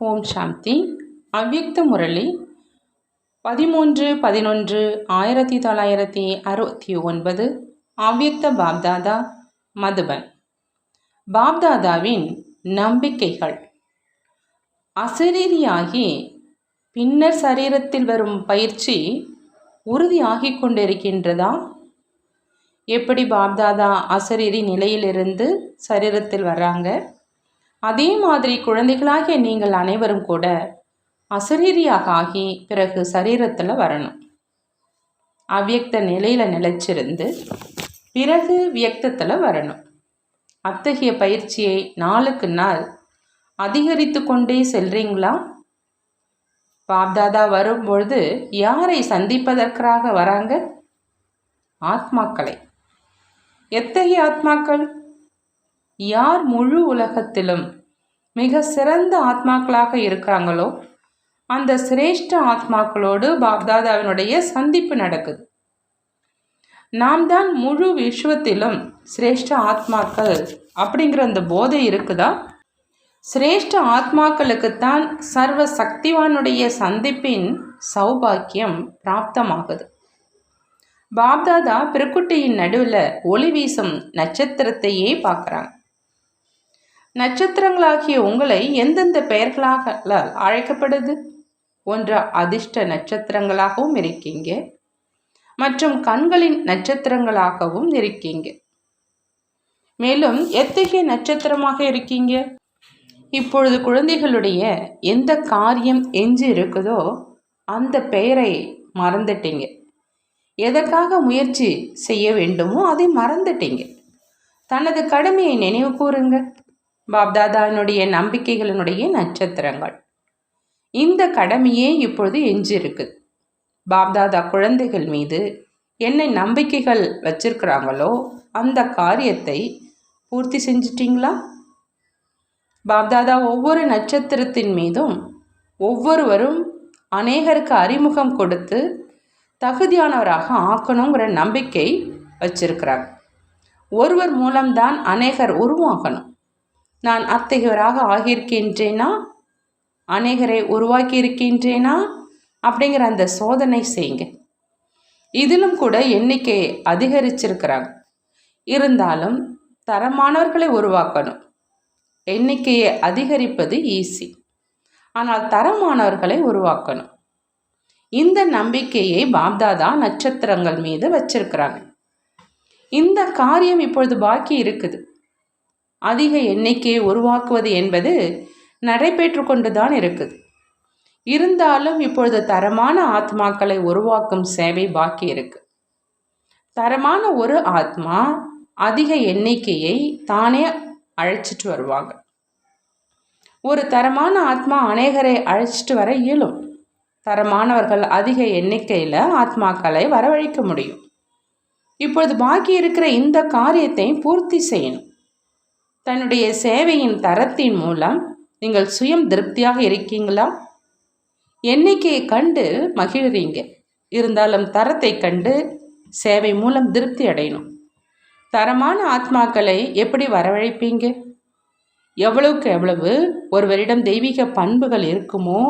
ஓம் சாந்தி. அவ்யுக்த முரளி. பதிமூன்று பதினொன்று ஆயிரத்தி தொள்ளாயிரத்தி அறுபத்தி ஒன்பது. அவ்யுக்த பாப்தாதா மதுபன். பாப்தாதாவின் நம்பிக்கைகள். அசரீரியாகி பின்னர் சரீரத்தில் வரும் பயிற்சி உறுதியாகி கொண்டிருக்கின்றதா? எப்படி பாப்தாதா அசரீரி நிலையிலிருந்து சரீரத்தில் வர்றாங்க? அதே மாதிரி குழந்தைகளாகிய நீங்கள் அனைவரும் கூட அசரீரியாக ஆகி பிறகு சரீரத்தில் வரணும். அவ்வியக்த நிலையில் நிலைச்சிருந்து பிறகு வியக்தத்தில் வரணும். அத்தகைய பயிற்சியை நாளுக்கு நாள் அதிகரித்து கொண்டே செல்றீங்களா? பாப்தாதா வரும்பொழுது யாரை சந்திப்பதற்காக வராங்க? ஆத்மாக்களை. எத்தகைய ஆத்மாக்கள்? யார் முழு உலகத்திலும் மிக சிறந்த ஆத்மாக்களாக இருக்காங்களோ அந்த சிரேஷ்ட ஆத்மாக்களோடு பாப்தாதாவினுடைய சந்திப்பு நடக்குது. நாம் தான் முழு விஸ்வத்திலும் சிரேஷ்ட ஆத்மாக்கள் அப்படிங்கிற அந்த போதை இருக்குதா? சிரேஷ்ட ஆத்மாக்களுக்குத்தான் சர்வ சக்திவானுடைய சந்திப்பின் சௌபாக்கியம் பிராப்தமாகுது. பாப்தாதா பிறக்குட்டியின் நடுவில் ஒளி வீசும் நட்சத்திரத்தையே பார்க்குறாங்க. நட்சத்திரங்களாகிய உங்களை எந்தெந்த பெயர்களாக அழைக்கப்படுது? ஒன்று அதிர்ஷ்ட நட்சத்திரங்களாகவும் இருக்கீங்க. மற்றும் கண்களின் நட்சத்திரங்களாகவும் இருக்கீங்க. மேலும் எத்தகைய நட்சத்திரமாக இருக்கீங்க? இப்பொழுது குழந்தைகளுடைய எந்த காரியம் எஞ்சி இருக்குதோ அந்த பெயரை மறந்துட்டீங்க. எதற்காக முயற்சி செய்ய வேண்டுமோ அதை மறந்துட்டீங்க. தனது கடமையை நினைவு கூறுங்க பாப்தாதானுடைய நம்பிக்கைகளினுடைய நட்சத்திரங்கள். இந்த கடமையே இப்பொழுது எஞ்சிருக்குது பாப்தாதா குழந்தைகள் மீது என்ன நம்பிக்கைகள் வச்சிருக்கிறாங்களோ அந்த காரியத்தை பூர்த்தி செஞ்சிட்டிங்களா? பாப்தாதா ஒவ்வொரு நட்சத்திரத்தின் மீதும் ஒவ்வொருவரும் அநேகருக்கு அறிமுகம் கொடுத்து தகுதியானவராக ஆக்கணுங்கிற நம்பிக்கை வச்சிருக்கிறாங்க ஒருவர் மூலம்தான் அநேகர் உருவாகணும். நான் அத்தகையவராக ஆகியிருக்கின்றேனா? அநேகரை உருவாக்கி இருக்கின்றேனா அப்படிங்கிற அந்த சோதனை செய்யுங்க. இதிலும் கூட எண்ணிக்கை அதிகரிச்சிருக்கிறாங்க. இருந்தாலும் தரமானவர்களை உருவாக்கணும். எண்ணிக்கையை அதிகரிப்பது ஈஸி ஆனால் தரமானவர்களை உருவாக்கணும். இந்த நம்பிக்கையை பாப்தாதா நட்சத்திரங்கள் மீது வச்சிருக்கிறாங்க. இந்த காரியம் இப்பொழுது பாக்கி இருக்குது. அதிக எண்ணிக்கையை உருவாக்குவது என்பது நடைபெற்று கொண்டு தான் இருக்குது. இருந்தாலும் இப்பொழுது தரமான ஆத்மாக்களை உருவாக்கும் சேவை பாக்கி இருக்கு. தரமான ஒரு ஆத்மா அதிக எண்ணிக்கையை தானே அழைச்சிட்டு வருவாங்க. ஒரு தரமான ஆத்மா அநேகரை அழைச்சிட்டு வர இயலும். தரமானவர்கள் அதிக எண்ணிக்கையில் ஆத்மாக்களை வரவழைக்க முடியும். இப்பொழுது பாக்கி இருக்கிற இந்த காரியத்தை பூர்த்தி செய்யணும். தன்னுடைய சேவையின் தரத்தின் மூலம் நீங்கள் சுயம் திருப்தியாக இருக்கீங்களா? எண்ணிக்கையை கண்டு மகிழ்றீங்க. இருந்தாலும் தரத்தை கண்டு சேவை மூலம் திருப்தி அடையணும். தரமான ஆத்மாக்களை எப்படி வரவழைப்பீங்க? எவ்வளவுக்கு எவ்வளவு ஒருவரிடம் தெய்வீக பண்புகள் இருக்குமோ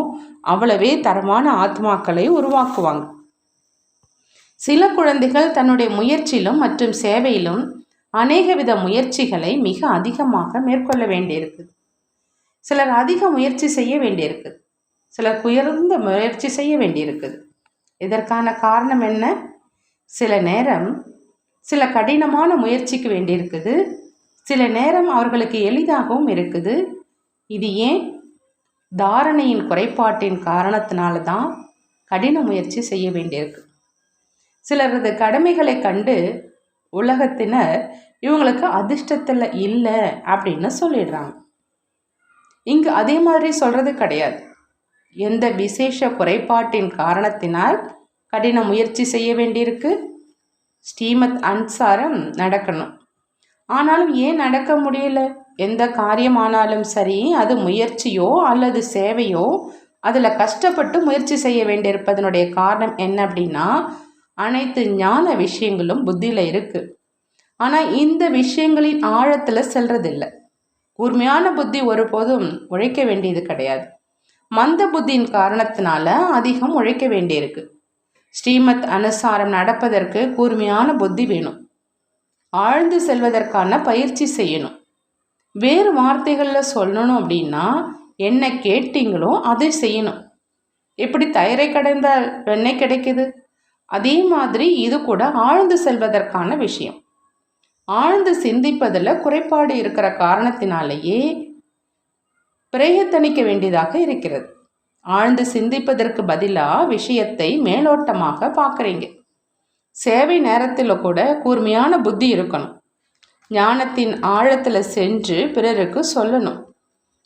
அவ்வளவே தரமான ஆத்மாக்களை உருவாக்குவாங்க. சில குழந்தைகள் தன்னுடைய முயற்சியிலும் மற்றும் சேவையிலும் அநேக வித முயற்சிகளை மிக அதிகமாக மேற்கொள்ள வேண்டியிருக்குது. சிலர் அதிக முயற்சி செய்ய வேண்டியிருக்குது. சிலர் உயர்ந்த முயற்சி செய்ய வேண்டியிருக்குது. இதற்கான காரணம் என்ன? சில நேரம் சில கடினமான முயற்சிக்கு வேண்டியிருக்குது. சில நேரம் அவர்களுக்கு எளிதாகவும் இருக்குது. இது ஏன்? தாரணையின் குறைபாட்டின் காரணத்தினால தான் கடின முயற்சி செய்ய வேண்டியிருக்கு சிலரது கடமைகளை கண்டு உலகத்தினர் இவங்களுக்கு அதிர்ஷ்டத்தில் இல்லை அப்படின்னு சொல்லிடுறாங்க. இங்கு அதே மாதிரி சொல்கிறது கிடையாது. எந்த விசேஷ குறைபாட்டின் காரணத்தினால் கடின முயற்சி செய்ய வேண்டியிருக்கு. ஸ்ரீமத் அன்சாரம் நடக்கணும். ஆனாலும் ஏன் நடக்க முடியல? எந்த காரியமானாலும் சரி அது முயற்சியோ அல்லது சேவையோ அதில் கஷ்டப்பட்டு முயற்சி செய்ய வேண்டியிருப்பதனுடைய காரணம் என்ன அப்படின்னா அனைத்து ஞான விஷயங்களும் புத்தியில் இருக்குது ஆனால் இந்த விஷயங்களின் ஆழத்தில் செல்றதில்லை. கூர்மையான புத்தி ஒருபோதும் உழைக்க வேண்டியது கிடையாது. மந்த புத்தியின் காரணத்தினால அதிகம் உழைக்க வேண்டியிருக்கு. ஸ்ரீமத் அனுசாரம் நடப்பதற்கு கூர்மையான புத்தி வேணும். ஆழ்ந்து செல்வதற்கான பயிற்சி செய்யணும். வேறு வார்த்தைகளில் சொல்லணும் அப்படின்னா என்ன கேட்டீங்களோ அதை செய்யணும். எப்படி தயிரை கடைந்தால் வெண்ணெய் கிடைக்குது? அதே மாதிரி இது கூட ஆழ்ந்து செல்வதற்கான விஷயம். ஆழ்ந்து சிந்திப்பதில் குறைபாடு இருக்கிற காரணத்தினாலேயே பிரயத்தனிக்க வேண்டியதாக இருக்கிறது. ஆழ்ந்து சிந்திப்பதற்கு பதிலாக விஷயத்தை மேலோட்டமாக பார்க்குறீங்க. சேவை நேரத்தில் கூட கூர்மையான புத்தி இருக்கணும். ஞானத்தின் ஆழத்தில் சென்று பிறருக்கு சொல்லணும்.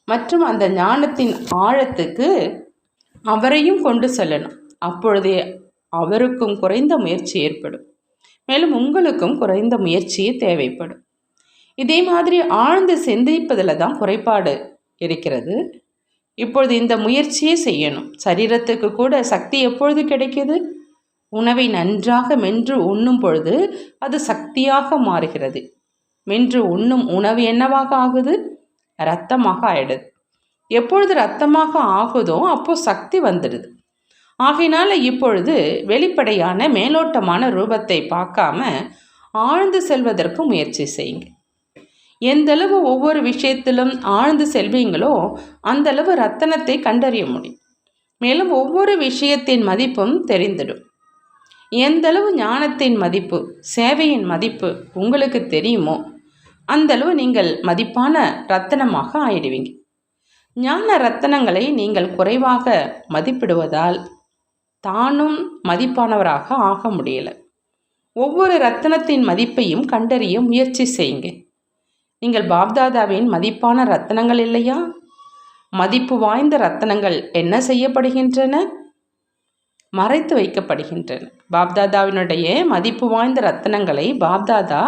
மற்றும் அந்த ஞானத்தின் ஆழத்துக்கு அவரையும் கொண்டு செல்லணும். அப்பொழுதே அவருக்கும் குறைந்த முயற்சி ஏற்படும். மேலும் உங்களுக்கும் குறைந்த முயற்சியே தேவைப்படும். இதே மாதிரி ஆழ்ந்து சிந்திப்பதில் தான் குறைபாடு இருக்கிறது. இப்பொழுது இந்த முயற்சியே செய்யணும். சரீரத்துக்கு கூட சக்தி எப்பொழுது கிடைக்கிது? உணவை நன்றாக மென்று உண்ணும் பொழுது அது சக்தியாக மாறுகிறது. மென்று உண்ணும் உணவு என்னவாக ஆகுது? ரத்தமாக ஆயிடுது. எப்பொழுது ரத்தமாக ஆகுதோ அப்போ சக்தி வந்துடுது. ஆகையினால இப்பொழுது வெளிப்படையான மேலோட்டமான ரூபத்தை பார்க்காம ஆழ்ந்து செல்வதற்கு முயற்சி செய்யுங்க. எந்தளவு ஒவ்வொரு விஷயத்திலும் ஆழ்ந்து செல்வீங்களோ அந்தளவு ரத்தனத்தை கண்டறிய முடியும். மேலும் ஒவ்வொரு விஷயத்தின் மதிப்பும் தெரிந்துடும். எந்தளவு ஞானத்தின் மதிப்பு சேவையின் மதிப்பு உங்களுக்கு தெரியுமோ அந்தளவு நீங்கள் மதிப்பான ரத்தனமாக ஆயிடுவீங்க. ஞான ரத்தனங்களை நீங்கள் குறைவாக மதிப்பிடுவதால் தானும் மதிப்பானவராக ஆக முடியலை. ஒவ்வொரு ரத்தனத்தின் மதிப்பையும் கண்டறிய முயற்சி செய்யுங்க. நீங்கள் பாப்தாதாவின் மதிப்பான ரத்தனங்கள் இல்லையா? மதிப்பு வாய்ந்த ரத்தனங்கள் என்ன செய்யப்படுகின்றன? மறைத்து வைக்கப்படுகின்றன. பாப்தாதாவினுடைய மதிப்பு வாய்ந்த ரத்தனங்களை பாப்தாதா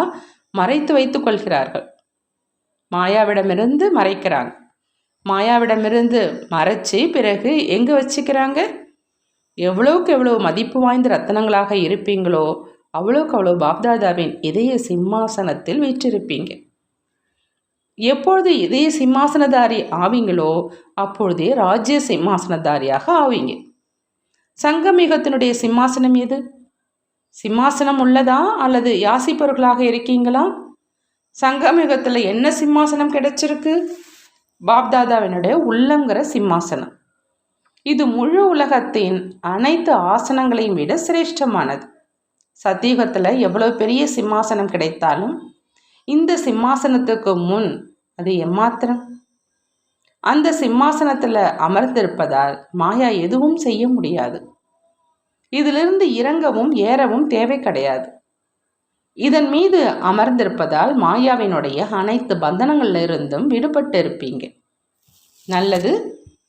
மறைத்து வைத்துக் கொள்கிறார்கள். மாயாவிடமிருந்து மறைக்கிறாங்க. மாயாவிடமிருந்து மறைச்சி பிறகு எங்கே வச்சுக்கிறாங்க? எவ்வளோக்கு எவ்வளோ மதிப்பு வாய்ந்த ரத்தனங்களாக இருப்பீங்களோ அவ்வளோக்கு அவ்வளோ பாப்தாதாவின் இதய சிம்மாசனத்தில் வீற்றிருப்பீங்க. எப்பொழுது இதய சிம்மாசனதாரி ஆவீங்களோ அப்பொழுதே ராஜ்ய சிம்மாசனதாரியாக ஆவீங்க. சங்கமிகத்தினுடைய சிம்மாசனம் எது? சிம்மாசனம் உள்ளதா அல்லது யாசிப்பவர்களாக இருக்கீங்களா? சங்கமிகத்தில் என்ன சிம்மாசனம் கிடைச்சிருக்கு? பாப்தாதாவினுடைய உள்ளங்கிற சிம்மாசனம். இது முழு உலகத்தின் அனைத்து ஆசனங்களையும் விட சிரேஷ்டமானது. சத்தியுகத்தில் எவ்வளோ பெரிய சிம்மாசனம் கிடைத்தாலும் இந்த சிம்மாசனத்துக்கு முன் அது எம்மாத்திரம்? அந்த சிம்மாசனத்தில் அமர்ந்திருப்பதால் மாயா எதுவும் செய்ய முடியாது. இதிலிருந்து இறங்கவும் ஏறவும் தேவை கிடையாது. இதன் மீது அமர்ந்திருப்பதால் மாயாவினுடைய அனைத்து பந்தனங்களிலிருந்தும் விடுபட்டு இருப்பீங்க நல்லது